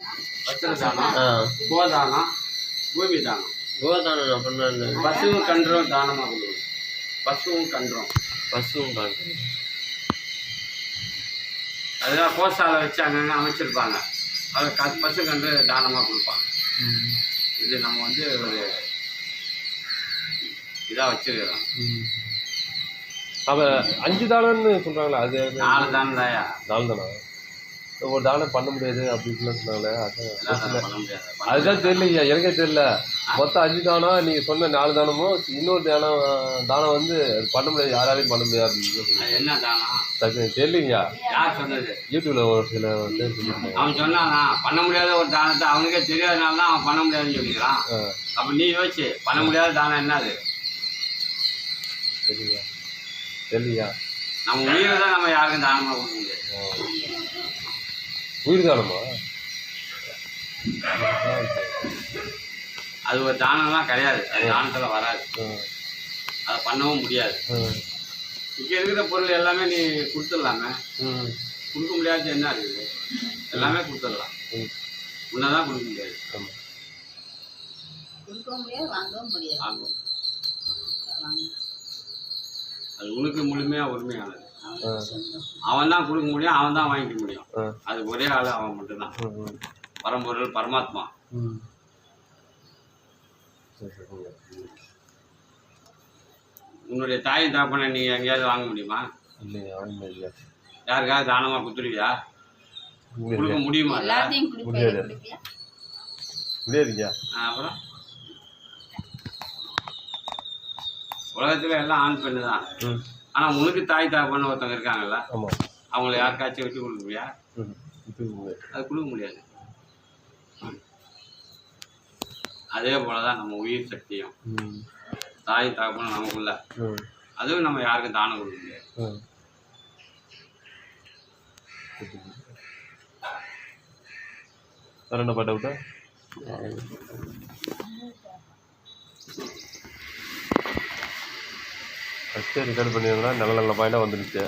வஸ்திர தானம் கோதானம் பூமி தானம் கோதானம் அப்படின்னா என்ன? பசுவும் கன்றும் தானமாக கொடுக்கணும் பசுவும் கன்றும். பசுவும் அதெல்லாம் கோசாலை வச்சு அங்கங்கே அமைச்சிருப்பாங்க. அதை க பசு கன்று தானமாக கொடுப்பாங்க. இது நம்ம வந்து ஒரு இதாக வச்சிருக்கிறோம். அப்ப அஞ்சு தானம்னு சொல்றாங்களே அது நாலு தானம் தாயா நாலு தானா? ஒரு தானம் பண்ண முடியாது அப்படின்னு சொன்னாங்களே அதான் பண்ண பண்ண அதுதான் தெரியலையா எனக்கே தெரியல. மொத்தம் அஞ்சு தானம் நீங்க சொன்ன நாலு தானமும் இன்னொரு தானம் தானம் வந்து அது பண்ண முடியாது யாராலையும் பண்ண முடியாது அப்படின்னு. சொன்னாங்க. அது என்ன தானம் தெரியலைங்கய்யா யார் சொன்னது? யூடியூப்ல ஒரு சில சொல்லியிருந்தாங்க. அவன் சொன்னானா பண்ண முடியாத ஒரு தானத்தை அவனுக்கே தெரியாதனால தான் அவன் பண்ண முடியாதுன்னு சொல்லிக்கிறான். அப்போ நீ யோசிச்சு பண்ண முடியாத தானம் என்னது தெரியலையா தெரியலையா? நம்ம உயிரை தான் நம்ம யாருக்கும் தானமாக கொடுக்க முடியாது. உயிர் தானமா அது ஒரு தானம்லாம் கிடையாது. அது தானத்தில் வராது. அதை பண்ணவும் முடியாது. இங்கே இருக்கிற பொருள் எல்லாமே நீ கொடுத்துடலாமே. கொடுக்க முடியாதது என்ன இருக்குது? எல்லாமே கொடுத்துடலாம். ம், உன்னதான் கொடுக்க முடியாது. முடியாது முடியாது. அது உனக்கு முழுமையாக உரிமையானது. அவன் தான் கொடுக்க முடியும் அவன் தான் வாங்கிக்க முடியும். அது ஒரே ஆள் அவன் மட்டும்தான். பரம்பொருள் பரமாத்மா. உன்னுடைய தாய் தாப்பனை நீ எங்கேயாவது வாங்க முடியுமா? யாருக்காவது தானமாக கொடுத்துருவியா கொடுக்க முடியுமா அப்புறம்? உலகத்துல எல்லாம் ஆண் பெண்ணு தான் ஆனால் உனக்கு தாய் தாப்பன்னு ஒருத்தவங்க இருக்காங்கல்ல அவங்கள யாருக்காச்சும் வச்சு இது முடியாது. அது கொடுக்க முடியாது. அதே போல தான் நம்ம உயிர் சக்தியும். தாய் தகப்பனும் நமக்குள்ள. அதுவும் நம்ம யாருக்கும் தானம் கொடுக்க முடியாது. வேற என்ன பாட்ட விட்டா ஃபஸ்ட்டு ரெக்கார்ட் பண்ணியிருந்தா நல்ல நல்ல பாயிண்டாக வந்துருச்சு.